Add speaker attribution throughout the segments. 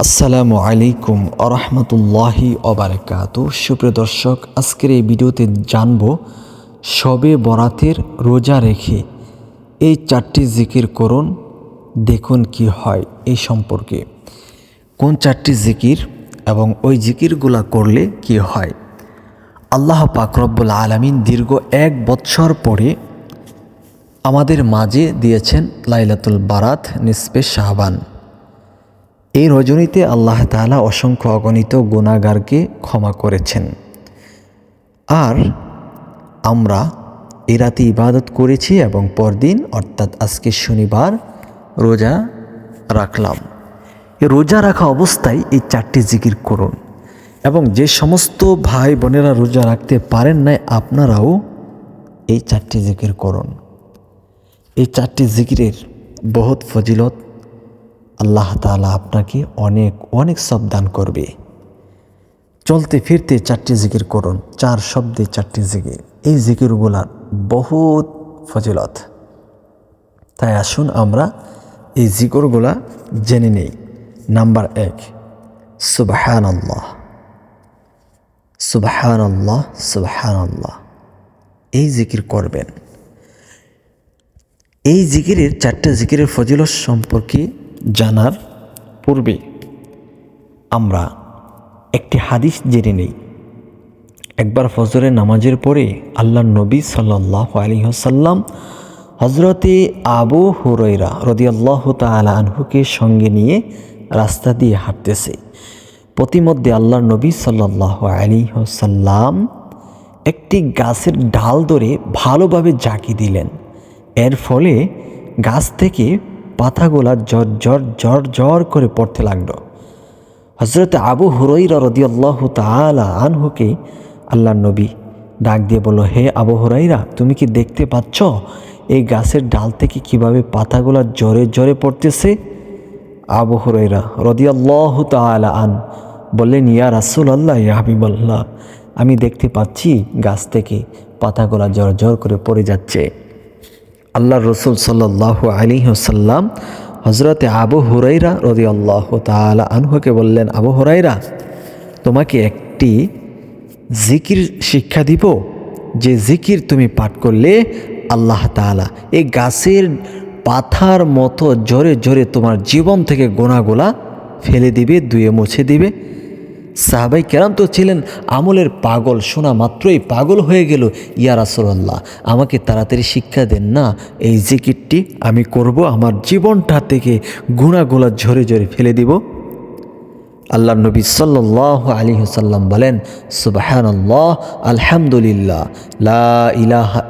Speaker 1: আসসালামু আলাইকুম আরহামতুল্লাহি অবরাকাত সুপ্রিয় দর্শক, আজকের এই ভিডিওতে জানব সবে বরাতের রোজা রেখে এই চারটি জিকির করুন, দেখুন কি হয় এই সম্পর্কে। কোন চারটি জিকির এবং ওই জিকিরগুলা করলে কি হয়? আল্লাহ পাকরব্বুল আলমিন দীর্ঘ এক বৎসর পরে আমাদের মাঝে দিয়েছেন লাইলাতুল বারাত নিসপে শাহবান। এই রজনীতে আল্লাহ তাআলা অসংখ্য অগণিত গুণাগারকে ক্ষমা করেছেন। আর আমরা এ রাতে ইবাদত করেছি এবং পরদিন, অর্থাৎ আজকে শনিবার, রোজা রাখলাম। এ রোজা রাখা অবস্থায় এই চারটি জিকির করুন এবং যে সমস্ত ভাই বোনেরা রোজা রাখতে পারেন নাই, আপনারাও এই চারটি জিকির করুন। এই চারটি জিকিরের বহুত ফজিলত আল্লাহ তাআলা আপনাকে অনেক অনেক সব দান করবে। চলতে ফিরতে চারটি জিকির করুন, চার শব্দে চারটি জিকির। এই জিকিরগুলার বহুত ফজিলত। তাই আসুন আমরা এই জিকিরগুলা জেনে নেই। নাম্বার এক সুবহান আল্লাহ সুবহান আল্লাহ সুবহান আল্লাহ এই জিকির করবেন। এই জিকিরের, চারটে জিকিরের ফজিলত সম্পর্কে জানার পূর্বে আমরা একটি হাদিস জেনে নেই। একবার ফজরের নামাজের পরে আল্লাহ নবী সাল্লাহ আলিহাসাল্লাম হজরতে আবু হুরৈরা রদিয়াল্লাহ তালা আনহুকে সঙ্গে নিয়ে রাস্তা দিয়ে হাঁটতেছে। প্রতিমধ্যে আল্লাহ নবী সাল্লাহ আলিহাসাল্লাম একটি গাছের ডাল ধরে ভালোভাবে জাকি দিলেন। এর ফলে গাছ থেকে পাতাগুলা জর জর জর জর করে পড়তে লাগল। হজরত আবু হুরৈরা রদিয়াল্লাহ তালা আনহুকে আল্লাহ নবী ডাক দিয়ে বলল, হে আবু হুরাইরা তুমি কি দেখতে পাচ্ছ এই গাছের ডাল থেকে কীভাবে পাতাগুলা জোরে জোরে পড়তেছে? আবু হুরাইরা রদিয়াল্লাহ তালা আন বললেন, ইয়া রাসুল আল্লাহ ইয়া আমি দেখতে পাচ্ছি গাছ থেকে পাতাগুলা জর জর করে পড়ে যাচ্ছে। আল্লাহ রসুল সাল্লাহ আলী সাল্লাম হজরতে আবু হুরাইরা রদি আল্লাহ তালা আনহুকে বললেন, আবু হুরাইরা তোমাকে একটি জিকির শিক্ষা দিব, যে জিকির তুমি পাঠ করলে আল্লাহ তালা এই গাছের পাথার মতো জোরে জোরে তোমার জীবন থেকে গোনাগুলা ফেলে দিবে দুয়ে মুছে দিবে। সাহাবাই কেরাম তো ছিলেন আমলের পাগল, শোনা মাত্রই পাগল হয়ে গেল, ইয়া রাসুল্লাহ আমাকে তাড়াতাড়ি শিক্ষা দেন, না, এই জিকিরটি আমি করব, আমার জীবনটা থেকে গুণাগুলা ঝরে ঝরে ফেলে দিব। আল্লাহ নবী সাল্লাহ আলী সাল্লাম বলেন সুবাহান আল্লাহ আলহামদুলিল্লাহ, লা ইলাহা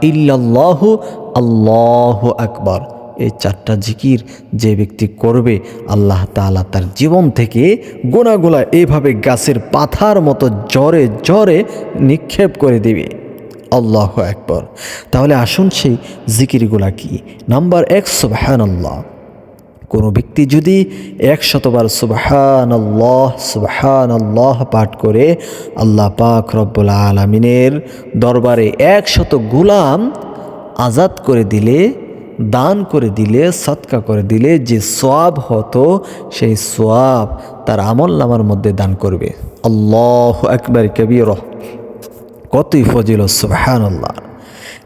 Speaker 1: আল্লাহ আকবর। এই চারটা জিকির যে ব্যক্তি করবে, আল্লাহ তালা তার জীবন থেকে গোনাগুলা এইভাবে গাছের পাথার মতো জ্বরে জ্বরে নিক্ষেপ করে দেবে। আল্লাহ একবার তাহলে আসুন সেই জিকিরগুলা কি? নাম্বার এক সুবাহান আল্লাহ কোনো ব্যক্তি যদি একশতবার সুবাহান আল্লাহ সুবাহান আল্লাহ পাঠ করে, আল্লাহ পাক রব্বুল আলমিনের দরবারে একশত গুলাম আজাদ করে দিলে দান করে দিলে, সৎকা করে দিলে যে সোয়াব হতো, সেই সোয়াব তার আমল নামার মধ্যে দান করবে। আল্লাহ একবার কবির। কতই ফজিল সুবাহান আল্লাহ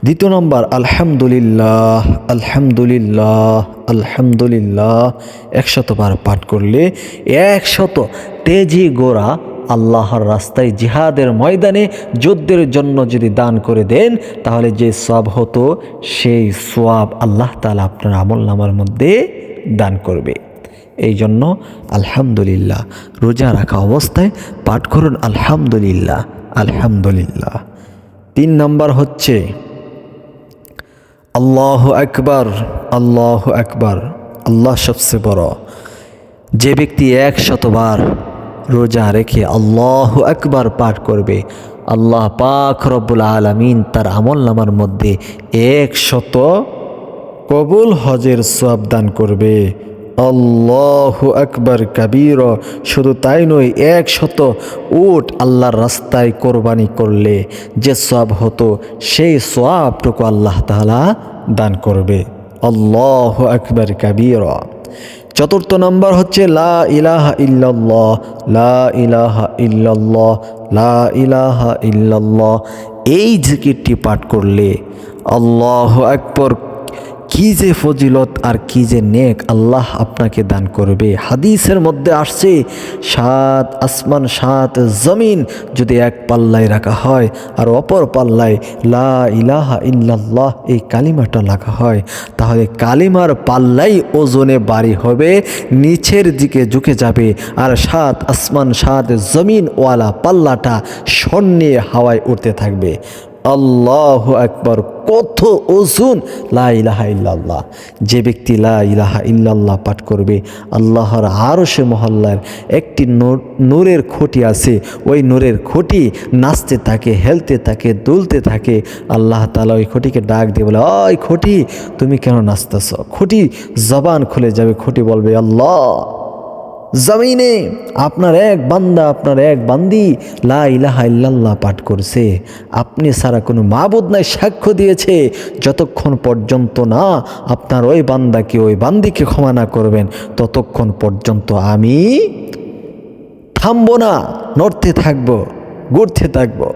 Speaker 1: দ্বিতীয় নম্বর, আলহামদুলিল্লাহ আলহামদুলিল্লাহ আলহামদুলিল্লাহ। একশতবার পাঠ করলে, একশত তেজি গোড়া আল্লাহর রাস্তায় জিহাদের ময়দানে যুদ্ধের জন্য যদি দান করে দেন, তাহলে যে সব হতো, সেই সোয়াব আল্লাহ তালা আপনার আমল নামার মধ্যে দান করবে। এই জন্য আলহামদুলিল্লাহ, রোজা রাখা অবস্থায় পাঠ করুন আলহামদুলিল্লাহ আলহামদুলিল্লাহ। তিন নম্বর হচ্ছে, আল্লাহ আকবার আল্লাহ আকবার, আল্লাহ সবচেয়ে বড়। যে ব্যক্তি এক শতবার রোজা রেখে আল্লাহ আকবার পাঠ করবে। আল্লাহ পাক রব্বুল আলমিন তার আমল নামার মধ্যে এক শত কবুল হজের সব দান করবে। আল্লাহ আকবর কাবির, শুধু তাই নয় এক শত উট আল্লাহর রাস্তায় কোরবানি করলে যে সব হতো, সেই সবটুকু আল্লাহ তালা দান করবে। আল্লাহ আকবর কাবির। চতুর্থ নম্বর হচ্ছে লা ইলাহা ইল্লাল্লাহ, লা ইলাহা ইল্লাল্লাহ, লা ইলাহা ইল্লাল্লাহ। এই জিকিরটি পাঠ করলে আল্লাহ আকবর কি যে ফজিলত আর কি যে নেক আল্লাহ আপনাকে দান করবে। হাদিসের মধ্যে আসছে, সাত আসমান, সাত জমিন যদি এক পাল্লায় রাখা হয় আর অপর পাল্লায় লা ইলাহা ইল্লাল্লাহ এই কালিমাটা রাখা হয়, তাহলে কালিমার পাল্লাই ওজনে বাড়ি হবে, নিচের দিকে ঝুঁকে যাবে আর সাত আসমান, সাত জমিনওয়ালা পাল্লাটা স্বর্ণে হাওয়ায় উঠতে থাকবে। আল্লাহ একবার কত ওজন লা ইলাহা ইল্লাল্লাহ। যে ব্যক্তি লা ইলাহা ইল্লাল্লাহ পাঠ করবে, আল্লাহর আরও সে মহল্লার একটি নূর- নূরের খুঁটি আছে, ওই নূরের খুঁটি নাচতে থাকে, হেলতে থাকে, দুলতে থাকে। আল্লাহ তালা ওই খুঁটিকে ডাক দিয়ে বলে, ওই খুঁটি, তুমি কেন নাচতেছ? খুঁটি জবান খুলে যাবে, খুঁটি বলবে, আল্লাহ জমিনে আপনার এক বান্দা, আপনার এক বান্দি লা পাঠ করছে। আপনি সারা কোনো মাবুদ নাই, সাক্ষ্য দিয়েছে। যতক্ষণ পর্যন্ত না আপনার ওই বান্দাকে, ওই বান্দিকে ক্ষমা না করবেন, ততক্ষণ পর্যন্ত আমি থামবো না, নড়তে থাকব ঘুরতে থাকব।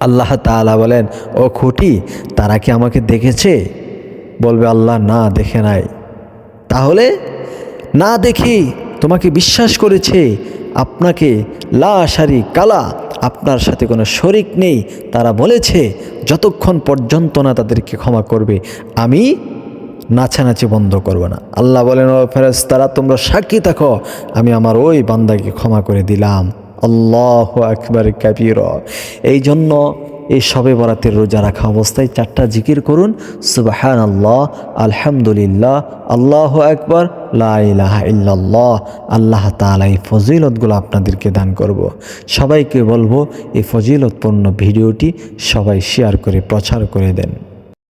Speaker 1: আল্লাহ তাআলা বলেন, ও খুঁটি, তারা কি আমাকে দেখেছে? বলবে, আল্লাহ না দেখে নাই। তাহলে, না দেখে। তোমাকে বিশ্বাস করেছে, আপনাকে লা সারি কালা আপনার সাথে কোনো শরিক নেই। তারা বলেছে, যতক্ষণ পর্যন্ত না তাদেরকে ক্ষমা করবে, আমি নাচানাচি বন্ধ করব না। আল্লাহ বলেন, ও ফেরেস তারা তোমরা সাক্ষী থাকো, আমি আমার ওই বান্দাকে ক্ষমা করে দিলাম। আল্লাহ আকবর কাবির। এই জন্য এই সবে বরাতের রোজা রাখা অবস্থায় চারটা জিকির করুন। সুবাহান আল্লাহ আলহামদুলিল্লাহ, আল্লাহ একবার লাহা ইল্লাল্লাহ। আল্লাহ তালা এই ফজিলতগুলো আপনাদেরকে দান করব। সবাইকে বলব, এই ফজিলতপূর্ণ ভিডিওটি সবাই শেয়ার করে, প্রচার করে দেন।